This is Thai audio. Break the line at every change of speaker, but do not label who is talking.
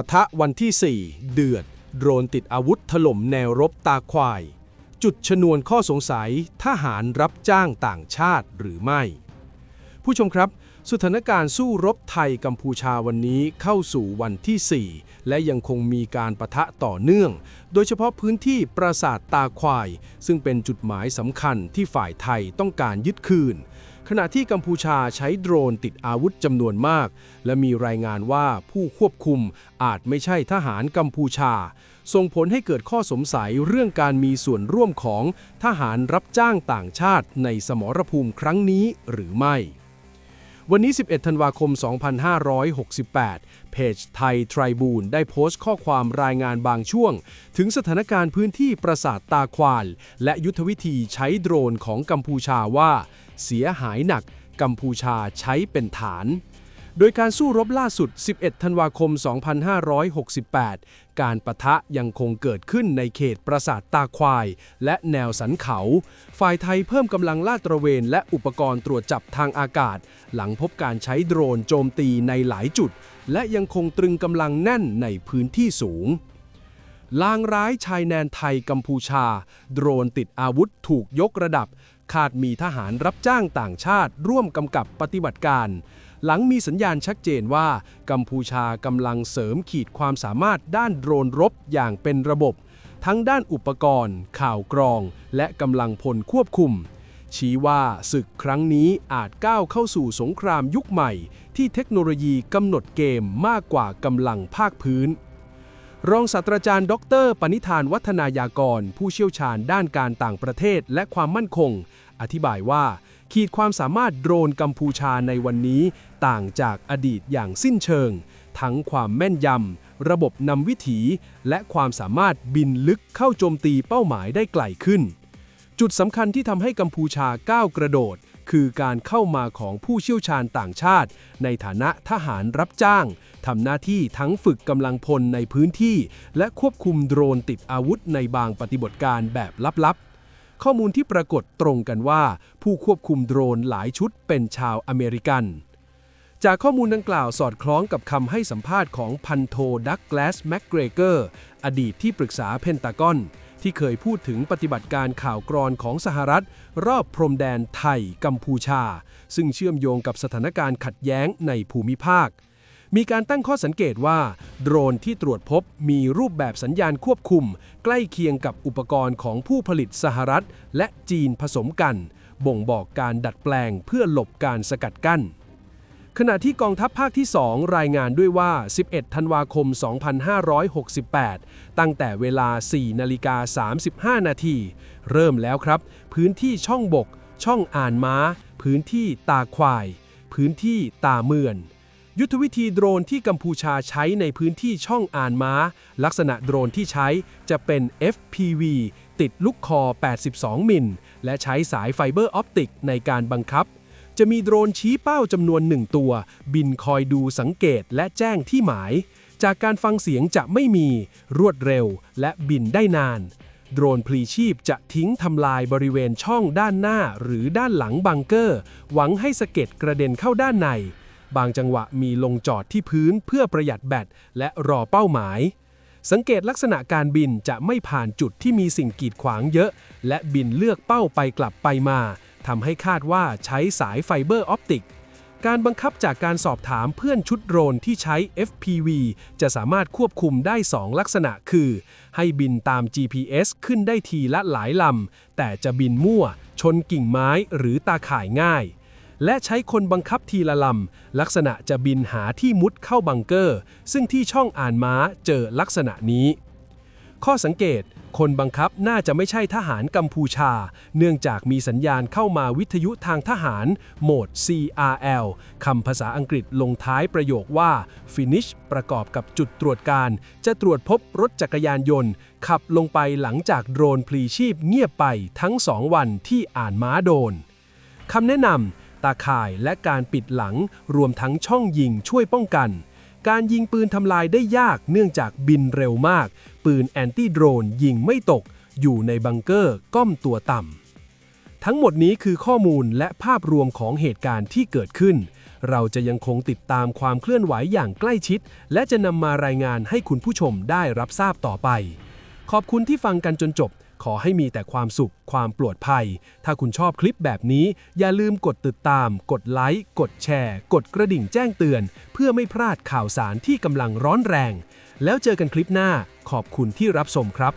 ปะทะวันที่ 4 เดือด โดรนติดอาวุธถล่มแนวรบตาควาย จุดชนวนข้อสงสัยทหารรับจ้างต่างชาติหรือไม่ ผู้ชมครับ สถานการณ์สู้รบไทยกัมพูชาวันนี้เข้าสู่วันที่ 4 และยังคงมีการประทะต่อเนื่อง โดยเฉพาะพื้นที่ปราสาทตาควาย ซึ่งเป็นจุดหมายสำคัญที่ฝ่ายไทยต้องการยึดคืน ขณะที่กัมพูชาใช้โดรนติดอาวุธจำนวนมาก และมีรายงานว่าผู้ควบคุมอาจไม่ใช่ทหารกัมพูชา ส่งผลให้เกิดข้อสงสัยเรื่องการมีส่วนร่วมของทหารรับจ้างต่างชาติในสมรภูมิครั้งนี้หรือไม่ วันนี้ 11 ธันวาคม 2568 เพจไทยทริบูนได้โพสต์ข้อความรายงานบางช่วง ถึงสถานการณ์พื้นที่ปราสาทตาควานและยุทธวิธีใช้โดรนของกัมพูชาว่า เสียหายหนัก กัมพูชาใช้เป็นฐาน โดยการสู้รบล่าสุด 11 ธันวาคม 2568 การประทะยังคงเกิดขึ้นในเขตปราสาทตาควาย และแนวสันเขา ฝ่ายไทยเพิ่มกำลังลาดตระเวนและอุปกรณ์ตรวจจับทางอากาศ หลังพบการใช้โดรนโจมตีในหลายจุด และยังคงตรึงกำลังแน่นในพื้นที่สูงลางร้ายชายแดนไทยกัมพูชา โดรนติดอาวุธถูกยกระดับ คาดมีทหารรับจ้างต่างชาติร่วมกำกับปฏิบัติการ หลังมีสัญญาณชัดเจนว่า กัมพูชากำลังเสริมขีดความสามารถด้านโดรนรบอย่างเป็นระบบ ทั้งด้านอุปกรณ์ ข่าวกรอง และกำลังพลควบคุม ชี้ว่าศึกครั้งนี้อาจก้าวเข้าสู่สงครามยุคใหม่ ที่เทคโนโลยีกำหนดเกมมากกว่ากำลังภาคพื้น รองศาสตราจารย์ดอกเตอรปณิธานวัฒนายากร ผู้เชี่ยวชาญด้านการต่างประเทศและความมั่นคง อธิบายว่า ขีดความสามารถโดรนกัมพูชาในวันนี้ ต่างจากอดีตอย่างสิ้นเชิง ทั้งความแม่นยำ ระบบนำวิถี และความสามารถบินลึกเข้าโจมตีเป้าหมายได้ไกลขึ้น จุดสำคัญที่ทำให้กัมพูชาก้าวกระโดด คือการเข้ามาของผู้เชี่ยวชาญต่างชาติ ในฐานะทหารรับจ้างทำหน้าที่ทั้งฝึกกำลังพลในพื้นที่ และควบคุมโดรนติดอาวุธในบางปฏิบัติการแบบลับๆ ข้อมูลที่ปรากฏตรงกันว่า ผู้ควบคุมโดรนหลายชุดเป็นชาวอเมริกันจากข้อมูลดังกล่าวสอดคล้องกับคำให้สัมภาษณ์ของพันโทดักแกลสแมกเกรเกอร์ อดีตที่ปรึกษาเพนตากอน ที่เคยพูดถึงปฏิบัติการข่าวกรอนของสหรัฐ รอบพรมแดนไทยกัมพูชา ซึ่งเชื่อมโยงกับสถานการณ์ขัดแย้งในภูมิภาค มีการตั้งข้อสังเกตว่า โดรนที่ตรวจพบมีรูปแบบสัญญาณควบคุม ใกล้เคียงกับอุปกรณ์ของผู้ผลิตสหรัฐ และจีนผสมกัน บ่งบอกการดัดแปลงเพื่อหลบการสกัดกั้น ขณะที่กองทัพภาคที่ 2 รายงานด้วยว่า 11 ธันวาคม 2568 ตั้งแต่เวลา 4 นาฬิกา 35 นาที เริ่มแล้วครับ พื้นที่ช่องบก ช่องอ่านม้า พื้นที่ตาควาย พื้นที่ตาเมือน ยุทธวิธีโดรนที่กัมพูชาใช้ในพื้นที่ช่องอ่านม้า ลักษณะโดรนที่ใช้จะเป็น FPV ติดลูกคอ 82 มิล และใช้สายไฟเบอร์ออปติกในการบังคับ จะมีโดรนชี้เป้าจำนวนหนึ่งตัว บินคอยดูสังเกตและแจ้งที่หมาย จากการฟังเสียงจะไม่มี รวดเร็ว และบินได้นาน โดรนพลีชีพจะทิ้งทำลายบริเวณช่องด้านหน้าหรือด้านหลังบังเกอร์ หวังให้สะเก็ดกระเด็นเข้าด้านใน บางจังหวะมีลงจอดที่พื้นเพื่อประหยัดแบตและรอเป้าหมายสังเกตลักษณะการบินจะไม่ผ่านจุดที่มีสิ่งกีดขวางเยอะ และบินเลือกเป้าไปกลับไปมา ทำให้คาดว่าใช้สายไฟเบอร์ออปติก การบังคับจากการสอบถามเพื่อนชุดโดรนที่ใช้ FPV จะสามารถควบคุมได้ 2 ลักษณะคือ ให้บินตาม GPS ขึ้นได้ทีละหลายลำ แต่จะบินมั่ว ชนกิ่งไม้หรือตาข่ายง่ายและใช้คนบังคับทีละลำ ลักษณะจะบินหาที่มุดเข้าบังเกอร์ ซึ่งที่ช่องอ่านม้าเจอลักษณะนี้ ข้อสังเกต คนบังคับน่าจะไม่ใช่ทหารกัมพูชา เนื่องจากมีสัญญาณเข้ามาวิทยุทางทหาร โหมด CRL คำภาษาอังกฤษลงท้ายประโยคว่า finish ประกอบกับจุดตรวจการ จะตรวจพบรถจักรยานยนต์ ขับลงไปหลังจากโดรนพลีชีพเงียบไปทั้ง2วันที่อ่านม้าโดนคำแนะนำตาข่ายและการปิดหลังรวมทั้งช่องยิงช่วยป้องกัน การยิงปืนทำลายได้ยากเนื่องจากบินเร็วมาก ปืนแอนตี้โดรนยิงไม่ตก อยู่ในบังเกอร์ก้อมตัวต่ำ ทั้งหมดนี้คือข้อมูลและภาพรวมของเหตุการณ์ที่เกิดขึ้น เราจะยังคงติดตามความเคลื่อนไหวอย่างใกล้ชิด และจะนำมารายงานให้คุณผู้ชมได้รับทราบต่อไป ขอบคุณที่ฟังกันจนจบ ขอให้มีแต่ความสุขความปลอดภัย ถ้าคุณชอบคลิปแบบนี้ อย่าลืมกดติดตาม กดไลค์ กดแชร์ กดกระดิ่งแจ้งเตือน เพื่อไม่พลาดข่าวสารที่กำลังร้อนแรง แล้วเจอกันคลิปหน้า ขอบคุณที่รับชมครับ